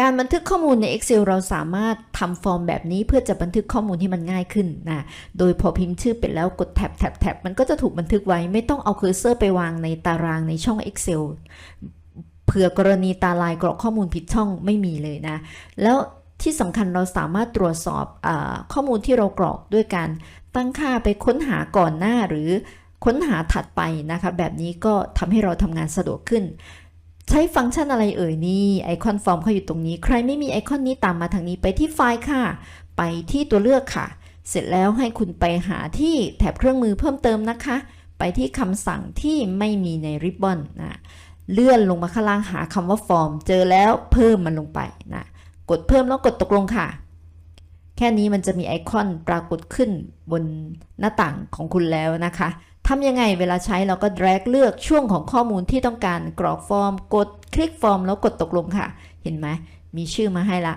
การบันทึกข้อมูลใน Excel เราสามารถทำฟอร์มแบบนี้เพื่อจะบันทึกข้อมูลที่มันง่ายขึ้นนะ โดยพอพิมพ์ชื่อไปแล้วกดแท็บแท็บแท็บมันก็จะถูกบันทึกไว้ไม่ต้องเอาเคอร์เซอร์ไปวางในตารางในช่อง Excel เผื่อกรณีตาลายกรอกข้อมูลผิดช่องไม่มีเลยนะ แล้วที่สำคัญเราสามารถตรวจสอบอข้อมูลที่เรากรอกด้วยการตั้งค่าไปค้นหาก่อนหน้าหรือค้นหาถัดไปนะคะ แบบนี้ก็ทำให้เราทำงานสะดวกขึ้น ใช้ฟังก์ชันอะไรเอ่ยนี่ไอคอนฟอร์มเขาอยู่ตรงนี้ ใครไม่มีไอคอนนี้ตามมาทางนี้ไปที่ไฟล์ค่ะ ไปที่ตัวเลือกค่ะ เสร็จแล้วให้คุณไปหาที่แถบเครื่องมือเพิ่มเติมนะคะ ไปที่คำสั่งที่ไม่มีในริบบอนนะเลื่อนลงมาข้างล่างหาคำว่าฟอร์ม เจอแล้วเพิ่มมันลงไปนะกดเพิ่มแล้วกดตกลงค่ะ แค่นี้มันจะมีไอคอนปรากฏขึ้นบนหน้าต่างของคุณแล้วนะคะทำยังไงเวลาใช้เราก็ drag เลือกช่วงของข้อมูลที่ต้องการกรอกฟอร์ม กดคลิกฟอร์มแล้วกดตกลงค่ะ เห็นไหมมีชื่อมาให้ละ